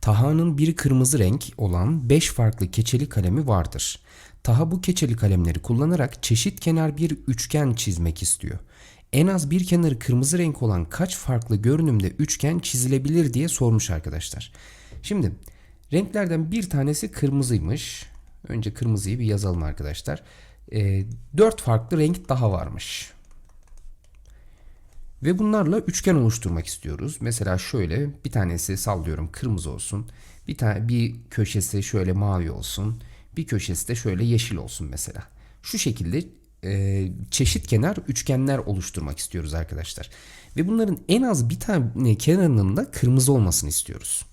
Taha'nın bir kırmızı renk olan 5 farklı keçeli kalemi vardır. Taha bu keçeli kalemleri kullanarak çeşit kenar bir üçgen çizmek istiyor. En az bir kenarı kırmızı renk olan kaç farklı görünümde üçgen çizilebilir diye sormuş arkadaşlar. Şimdi renklerden bir tanesi kırmızıymış. Önce kırmızıyı bir yazalım arkadaşlar. 4 farklı renk daha varmış. Ve bunlarla üçgen oluşturmak istiyoruz. Mesela şöyle bir tanesi sallıyorum kırmızı olsun. Bir tane bir köşesi şöyle mavi olsun. Bir köşesi de şöyle yeşil olsun mesela. Şu şekilde e, çeşit kenar üçgenler oluşturmak istiyoruz arkadaşlar. Ve bunların en az bir tane kenarının da kırmızı olmasını istiyoruz.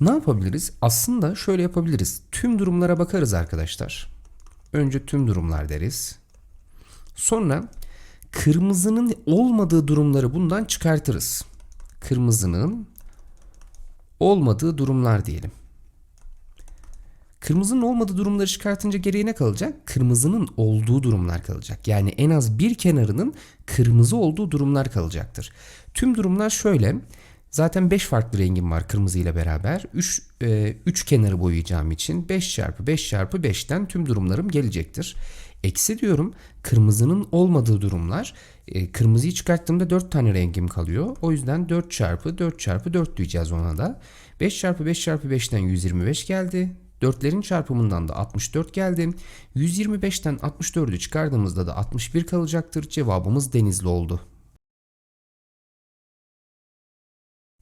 Ne yapabiliriz? Aslında şöyle yapabiliriz. Tüm durumlara bakarız arkadaşlar. Önce tüm durumlar deriz. Sonra kırmızının olmadığı durumları bundan çıkartırız. Kırmızının olmadığı durumlar diyelim. Kırmızının olmadığı durumları çıkartınca geriye ne kalacak? Kırmızının olduğu durumlar kalacak. Yani en az bir kenarının kırmızı olduğu durumlar kalacaktır. Tüm durumlar şöyle. Zaten 5 farklı rengim var kırmızı ile beraber. 3 e, kenarı boyayacağım için 5 çarpı 5 çarpı 5'ten tüm durumlarım gelecektir. Eksi diyorum kırmızının olmadığı durumlar. E, kırmızıyı çıkarttığımda 4 tane rengim kalıyor. O yüzden 4 çarpı 4 çarpı 4 diyeceğiz ona da. 5 çarpı 5 çarpı 5'ten 125 geldi. 4'lerin çarpımından da 64 geldi. 125'ten 64'ü çıkardığımızda da 61 kalacaktır. Cevabımız denizli oldu.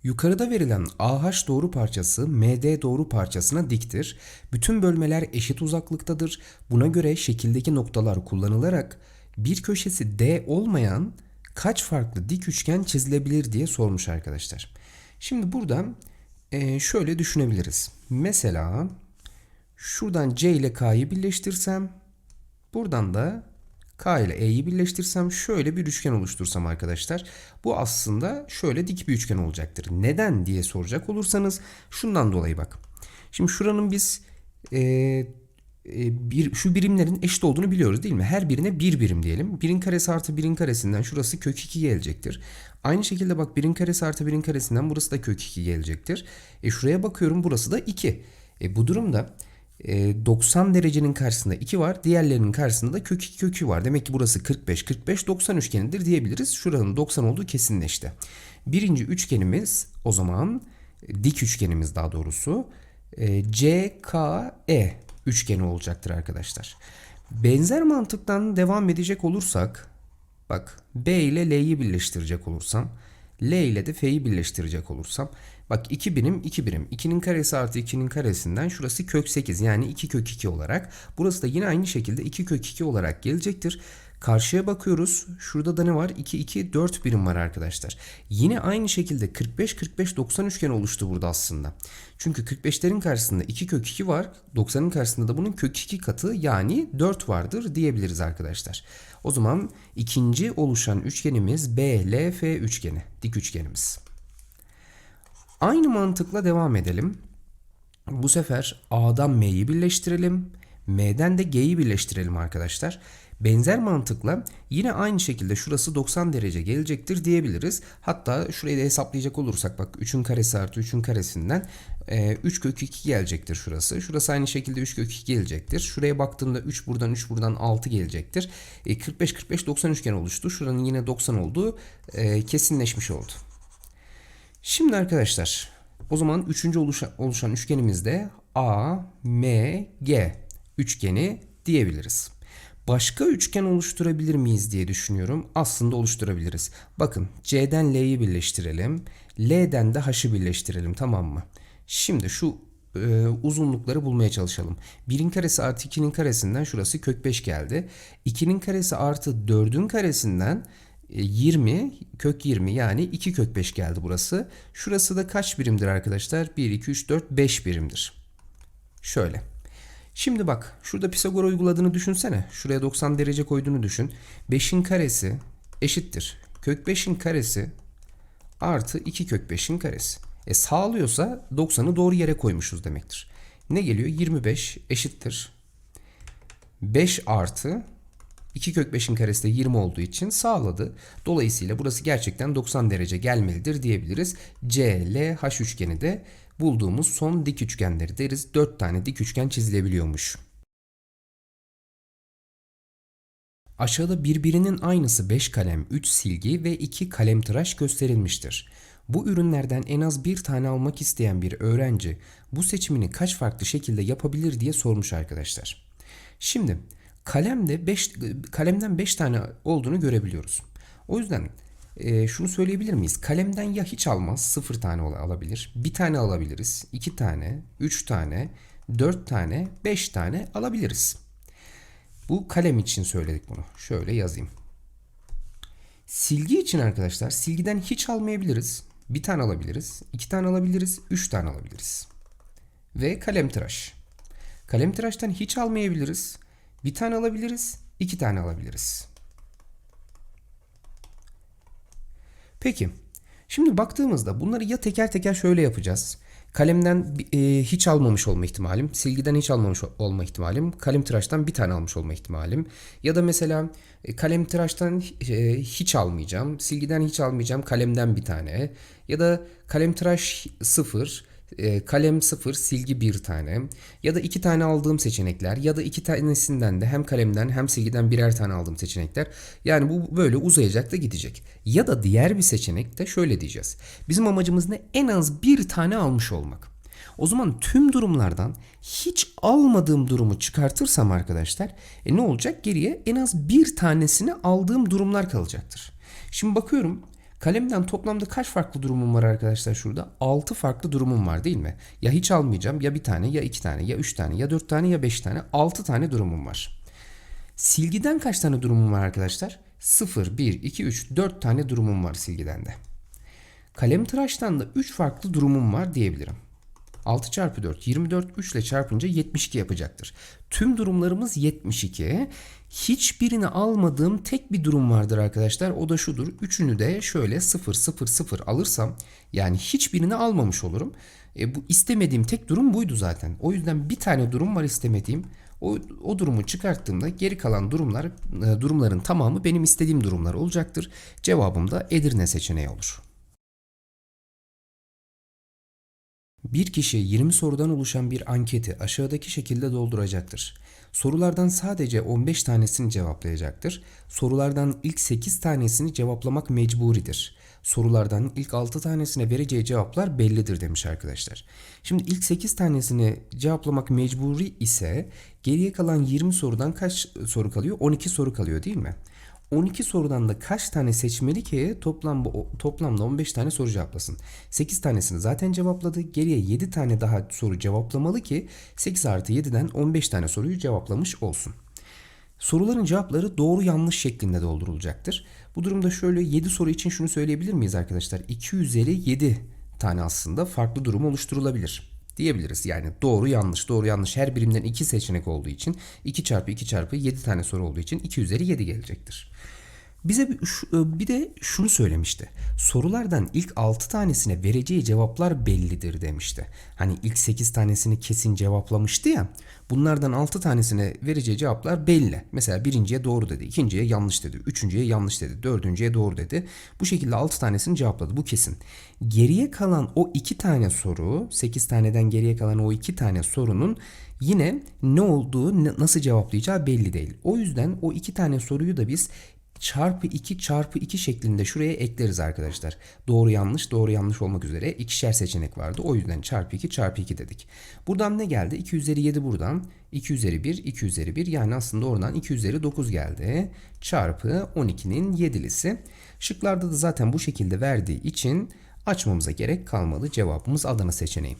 Yukarıda verilen AH doğru parçası MD doğru parçasına diktir. Bütün bölmeler eşit uzaklıktadır. Buna göre şekildeki noktalar kullanılarak bir köşesi D olmayan kaç farklı dik üçgen çizilebilir diye sormuş arkadaşlar. Şimdi buradan e, şöyle düşünebiliriz. Mesela şuradan C ile K'yı birleştirsem buradan da K ile E'yi birleştirsem şöyle bir üçgen oluştursam arkadaşlar. Bu aslında şöyle dik bir üçgen olacaktır. Neden diye soracak olursanız şundan dolayı bak. Şimdi şuranın biz e, e, bir, şu birimlerin eşit olduğunu biliyoruz değil mi? Her birine bir birim diyelim. Birin karesi artı birin karesinden şurası kök 2 gelecektir. Aynı şekilde bak birin karesi artı birin karesinden burası da kök 2 gelecektir. E şuraya bakıyorum burası da 2. E bu durumda 90 derecenin karşısında 2 var. Diğerlerinin karşısında da kök 2 kökü var. Demek ki burası 45 45 90 üçgenidir diyebiliriz. Şuranın 90 olduğu kesinleşti. Birinci üçgenimiz o zaman dik üçgenimiz daha doğrusu CKE üçgeni olacaktır arkadaşlar. Benzer mantıktan devam edecek olursak bak B ile L'yi birleştirecek olursam L ile de F'yi birleştirecek olursam Bak 2 birim 2 birim. 2'nin karesi artı 2'nin karesinden şurası kök 8 yani 2 kök 2 olarak. Burası da yine aynı şekilde 2 kök 2 olarak gelecektir. Karşıya bakıyoruz. Şurada da ne var? 2 2 4 birim var arkadaşlar. Yine aynı şekilde 45 45 90 üçgen oluştu burada aslında. Çünkü 45'lerin karşısında 2 kök 2 var. 90'ın karşısında da bunun kök 2 katı yani 4 vardır diyebiliriz arkadaşlar. O zaman ikinci oluşan üçgenimiz BLF üçgeni. Dik üçgenimiz. Aynı mantıkla devam edelim. Bu sefer A'dan M'yi birleştirelim. M'den de G'yi birleştirelim arkadaşlar. Benzer mantıkla yine aynı şekilde şurası 90 derece gelecektir diyebiliriz. Hatta şurayı da hesaplayacak olursak bak 3'ün karesi artı 3'ün karesinden 3 e, kök 2 gelecektir şurası. Şurası aynı şekilde 3 kök 2 gelecektir. Şuraya baktığımda 3 buradan 3 buradan 6 gelecektir. 45 45 90 üçgen oluştu. Şuranın yine 90 olduğu e, kesinleşmiş oldu. Şimdi arkadaşlar o zaman üçüncü oluşan, oluşan üçgenimizde A, M, G üçgeni diyebiliriz. Başka üçgen oluşturabilir miyiz diye düşünüyorum. Aslında oluşturabiliriz. Bakın C'den L'yi birleştirelim. L'den de H'ı birleştirelim tamam mı? Şimdi şu e, uzunlukları bulmaya çalışalım. 1'in karesi artı 2'nin karesinden şurası kök 5 geldi. 2'nin karesi artı 4'ün karesinden 20 e, kök 20 yani 2 kök 5 geldi burası. Şurası da kaç birimdir arkadaşlar? 1, 2, 3, 4, 5 birimdir. Şöyle. Şimdi bak şurada Pisagor uyguladığını düşünsene. Şuraya 90 derece koyduğunu düşün. 5'in karesi eşittir. Kök 5'in karesi artı 2 kök 5'in karesi. E sağlıyorsa 90'ı doğru yere koymuşuz demektir. Ne geliyor? 25 eşittir. 5 artı 2 kök 5'in karesi de 20 olduğu için sağladı. Dolayısıyla burası gerçekten 90 derece gelmelidir diyebiliriz. CLH üçgeni de bulduğumuz son dik üçgenleri deriz. 4 tane dik üçgen çizilebiliyormuş. Aşağıda birbirinin aynısı 5 kalem, 3 silgi ve 2 kalem tıraş gösterilmiştir. Bu ürünlerden en az bir tane almak isteyen bir öğrenci bu seçimini kaç farklı şekilde yapabilir diye sormuş arkadaşlar. Şimdi kalemde 5 kalemden 5 tane olduğunu görebiliyoruz. O yüzden e, şunu söyleyebilir miyiz? Kalemden ya hiç almaz, 0 tane al- alabilir. Bir tane alabiliriz, 2 tane, 3 tane, 4 tane, 5 tane alabiliriz. Bu kalem için söyledik bunu. Şöyle yazayım. Silgi için arkadaşlar silgiden hiç almayabiliriz. Bir tane alabiliriz, iki tane alabiliriz, üç tane alabiliriz. Ve kalem tıraş. Kalem tıraştan hiç almayabiliriz. Bir tane alabiliriz, iki tane alabiliriz. Peki. Şimdi baktığımızda bunları ya teker teker şöyle yapacağız. Kalemden e, hiç almamış olma ihtimalim, silgiden hiç almamış olma ihtimalim, kalem tıraştan bir tane almış olma ihtimalim. Ya da mesela e, kalem tıraştan e, hiç almayacağım, silgiden hiç almayacağım, kalemden bir tane. Ya da kalem tıraş sıfır, kalem sıfır, silgi bir tane. Ya da iki tane aldığım seçenekler. Ya da iki tanesinden de hem kalemden hem silgiden birer tane aldığım seçenekler. Yani bu böyle uzayacak da gidecek. Ya da diğer bir seçenek de şöyle diyeceğiz. Bizim amacımız ne? En az bir tane almış olmak. O zaman tüm durumlardan hiç almadığım durumu çıkartırsam arkadaşlar e ne olacak? Geriye en az bir tanesini aldığım durumlar kalacaktır. Şimdi bakıyorum Kalemden toplamda kaç farklı durumum var arkadaşlar şurada? 6 farklı durumum var değil mi? Ya hiç almayacağım ya bir tane ya iki tane ya üç tane ya dört tane ya beş tane 6 tane durumum var. Silgiden kaç tane durumum var arkadaşlar? 0, 1, 2, 3, 4 tane durumum var silgiden de. Kalem tıraştan da 3 farklı durumum var diyebilirim. 6 çarpı 4 24 3 ile çarpınca 72 yapacaktır. Tüm durumlarımız 72. Hiçbirini almadığım tek bir durum vardır arkadaşlar. O da şudur. Üçünü de şöyle 0 0 0 alırsam yani hiçbirini almamış olurum. E, bu istemediğim tek durum buydu zaten. O yüzden bir tane durum var istemediğim. O, o durumu çıkarttığımda geri kalan durumlar e, durumların tamamı benim istediğim durumlar olacaktır. Cevabım da Edirne seçeneği olur. Bir kişi 20 sorudan oluşan bir anketi aşağıdaki şekilde dolduracaktır. Sorulardan sadece 15 tanesini cevaplayacaktır. Sorulardan ilk 8 tanesini cevaplamak mecburidir. Sorulardan ilk 6 tanesine vereceği cevaplar bellidir demiş arkadaşlar. Şimdi ilk 8 tanesini cevaplamak mecburi ise geriye kalan 20 sorudan kaç soru kalıyor? 12 soru kalıyor değil mi? 12 sorudan da kaç tane seçmeli ki toplam toplamda 15 tane soru cevaplasın. 8 tanesini zaten cevapladı. Geriye 7 tane daha soru cevaplamalı ki 8 artı 7'den 15 tane soruyu cevaplamış olsun. Soruların cevapları doğru yanlış şeklinde doldurulacaktır. Bu durumda şöyle 7 soru için şunu söyleyebilir miyiz arkadaşlar? 2 üzeri 7 tane aslında farklı durum oluşturulabilir diyebiliriz. Yani doğru yanlış doğru yanlış her birinden 2 seçenek olduğu için 2 çarpı 2 çarpı 7 tane soru olduğu için 2 üzeri 7 gelecektir. Bize e, bir de şunu söylemişti. Sorulardan ilk 6 tanesine vereceği cevaplar bellidir demişti. Hani ilk 8 tanesini kesin cevaplamıştı ya. Bunlardan 6 tanesine vereceği cevaplar belli. Mesela birinciye doğru dedi, ikinciye yanlış dedi, üçüncüye yanlış dedi, dördüncüye doğru dedi. Bu şekilde 6 tanesini cevapladı. Bu kesin. Geriye kalan o 2 tane soru, 8 taneden geriye kalan o 2 tane sorunun yine ne olduğu, nasıl cevaplayacağı belli değil. O yüzden o 2 tane soruyu da biz çarpı 2 çarpı 2 şeklinde şuraya ekleriz arkadaşlar. Doğru yanlış doğru yanlış olmak üzere ikişer seçenek vardı. O yüzden çarpı 2 çarpı 2 dedik. Buradan ne geldi? 2 üzeri 7 buradan. 2 üzeri 1 2 üzeri 1 yani aslında oradan 2 üzeri 9 geldi. Çarpı 12'nin 7'lisi. Şıklarda da zaten bu şekilde verdiği için açmamıza gerek kalmadı. Cevabımız Adana seçeneği.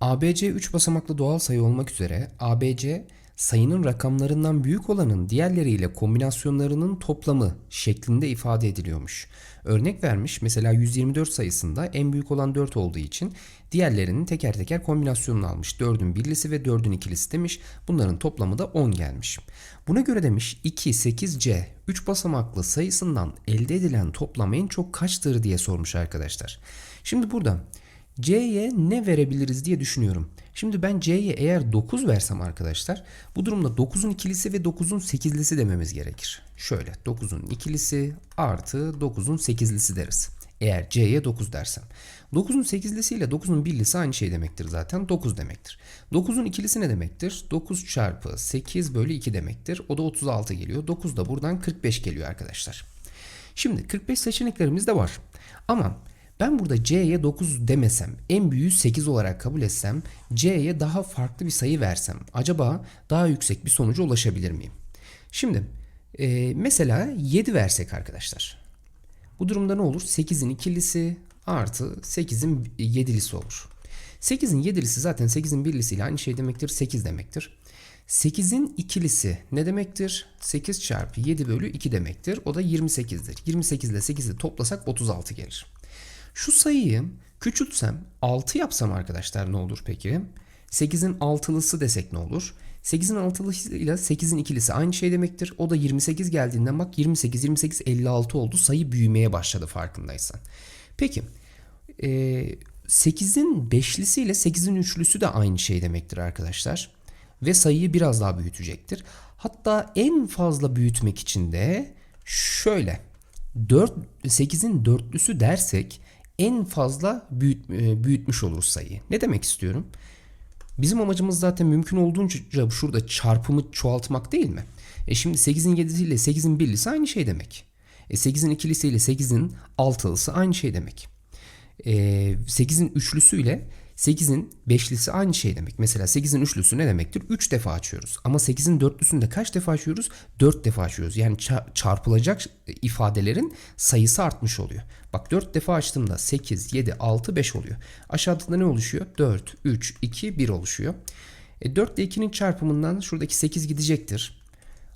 ABC 3 basamaklı doğal sayı olmak üzere ABC sayının rakamlarından büyük olanın diğerleriyle kombinasyonlarının toplamı şeklinde ifade ediliyormuş. Örnek vermiş mesela 124 sayısında en büyük olan 4 olduğu için diğerlerinin teker teker kombinasyonunu almış. 4'ün birlisi ve 4'ün ikilisi demiş. Bunların toplamı da 10 gelmiş. Buna göre demiş 2, 8, C 3 basamaklı sayısından elde edilen toplam en çok kaçtır diye sormuş arkadaşlar. Şimdi burada C'ye ne verebiliriz diye düşünüyorum. Şimdi ben C'ye eğer 9 versem arkadaşlar bu durumda 9'un ikilisi ve 9'un sekizlisi dememiz gerekir. Şöyle 9'un ikilisi artı 9'un sekizlisi deriz. Eğer C'ye 9 dersem. 9'un 8'lisi ile 9'un 1'lisi aynı şey demektir zaten. 9 demektir. 9'un ikilisi ne demektir? 9 çarpı 8 bölü 2 demektir. O da 36 geliyor. 9 da buradan 45 geliyor arkadaşlar. Şimdi 45 seçeneklerimiz de var. Ama ben burada C'ye 9 demesem, en büyüğü 8 olarak kabul etsem, C'ye daha farklı bir sayı versem, acaba daha yüksek bir sonuca ulaşabilir miyim? Şimdi e, mesela 7 versek arkadaşlar. Bu durumda ne olur? 8'in ikilisi artı 8'in yedilisi olur. 8'in yedilisi zaten 8'in birlisiyle aynı şey demektir. 8 demektir. 8'in ikilisi ne demektir? 8 çarpı 7 bölü 2 demektir. O da 28'dir. 28 ile 8'i toplasak 36 gelir. Şu sayıyı küçültsem 6 yapsam arkadaşlar ne olur peki? 8'in altılısı desek ne olur? 8'in altılısı ile 8'in ikilisi aynı şey demektir. O da 28 geldiğinden bak 28, 28, 56 oldu. Sayı büyümeye başladı farkındaysan. Peki 8'in beşlisi ile 8'in üçlüsü de aynı şey demektir arkadaşlar. Ve sayıyı biraz daha büyütecektir. Hatta en fazla büyütmek için de şöyle 4 8'in dörtlüsü dersek en fazla büyüt, büyütmüş oluruz sayıyı. Ne demek istiyorum? Bizim amacımız zaten mümkün olduğunca şurada çarpımı çoğaltmak değil mi? E şimdi 8'in 7'si ile 8'in 1'lisi aynı şey demek. E 8'in ikilisi ile 8'in altılısı aynı şey demek. E 8'in üçlüsü ile 8'in beşlisi aynı şey demek. Mesela 8'in üçlüsü ne demektir? 3 defa açıyoruz. Ama 8'in dörtlüsünde kaç defa açıyoruz? 4 defa açıyoruz. Yani çarpılacak ifadelerin sayısı artmış oluyor. Bak 4 defa açtığımda 8, 7, 6, 5 oluyor. Aşağıda ne oluşuyor? 4, 3, 2, 1 oluşuyor. E 4 ile 2'nin çarpımından şuradaki 8 gidecektir.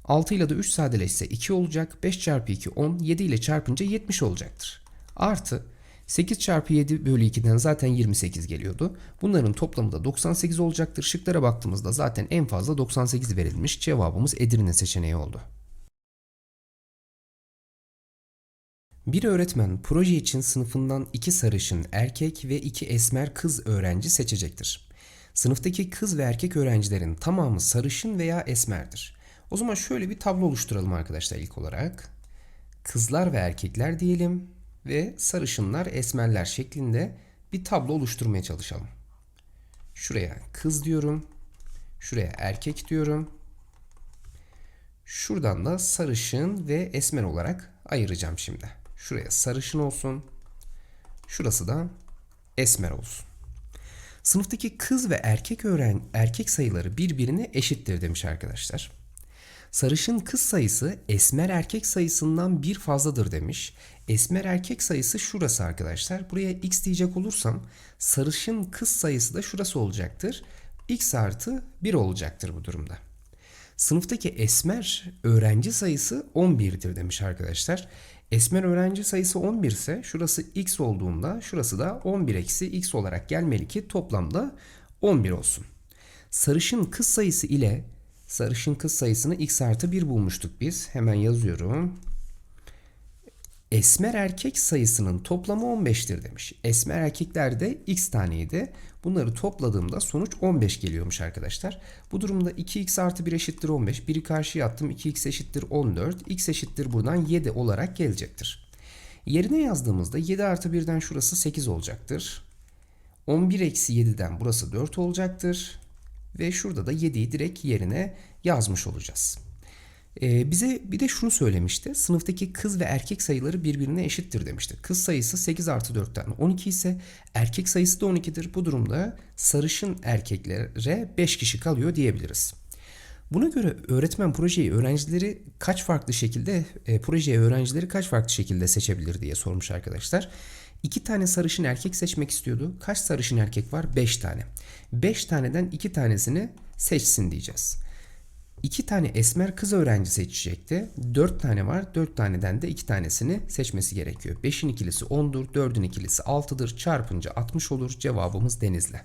6 ile de 3 sadeleşse 2 olacak. 5 çarpı 2 10. 7 ile çarpınca 70 olacaktır. Artı 8 çarpı 7 bölü 2'den zaten 28 geliyordu. Bunların toplamı da 98 olacaktır. Şıklara baktığımızda zaten en fazla 98 verilmiş. Cevabımız Edirne seçeneği oldu. Bir öğretmen proje için sınıfından iki sarışın erkek ve iki esmer kız öğrenci seçecektir. Sınıftaki kız ve erkek öğrencilerin tamamı sarışın veya esmerdir. O zaman şöyle bir tablo oluşturalım arkadaşlar ilk olarak. Kızlar ve erkekler diyelim ve sarışınlar, esmerler şeklinde bir tablo oluşturmaya çalışalım. Şuraya kız diyorum. Şuraya erkek diyorum. Şuradan da sarışın ve esmer olarak ayıracağım şimdi. Şuraya sarışın olsun. Şurası da esmer olsun. Sınıftaki kız ve erkek öğren erkek sayıları birbirine eşittir demiş arkadaşlar. Sarışın kız sayısı esmer erkek sayısından bir fazladır demiş. Esmer erkek sayısı şurası arkadaşlar. Buraya x diyecek olursam sarışın kız sayısı da şurası olacaktır. x artı 1 olacaktır bu durumda. Sınıftaki esmer öğrenci sayısı 11'dir demiş arkadaşlar. Esmer öğrenci sayısı 11 ise şurası x olduğunda şurası da 11 eksi x olarak gelmeli ki toplamda 11 olsun. Sarışın kız sayısı ile sarışın kız sayısını x artı 1 bulmuştuk biz. Hemen yazıyorum. Esmer erkek sayısının toplamı 15'tir demiş. Esmer erkeklerde x taneydi. Bunları topladığımda sonuç 15 geliyormuş arkadaşlar. Bu durumda 2x artı 1 eşittir 15. 1'i karşıya attım. 2x eşittir 14. x eşittir buradan 7 olarak gelecektir. Yerine yazdığımızda 7 artı 1'den şurası 8 olacaktır. 11 eksi 7'den burası 4 olacaktır. Ve şurada da 7'yi direkt yerine yazmış olacağız. Ee, bize bir de şunu söylemişti. Sınıftaki kız ve erkek sayıları birbirine eşittir demişti. Kız sayısı 8 artı 4'ten 12 ise erkek sayısı da 12'dir. Bu durumda sarışın erkeklere 5 kişi kalıyor diyebiliriz. Buna göre öğretmen projeyi öğrencileri kaç farklı şekilde e, projeye öğrencileri kaç farklı şekilde seçebilir diye sormuş arkadaşlar. İki tane sarışın erkek seçmek istiyordu. Kaç sarışın erkek var? 5 tane. 5 taneden 2 tanesini seçsin diyeceğiz. 2 tane esmer kız öğrenci seçecekti. 4 tane var. 4 taneden de 2 tanesini seçmesi gerekiyor. 5'in ikilisi 10'dur. 4'ün ikilisi 6'dır. Çarpınca 60 olur. Cevabımız Denizli.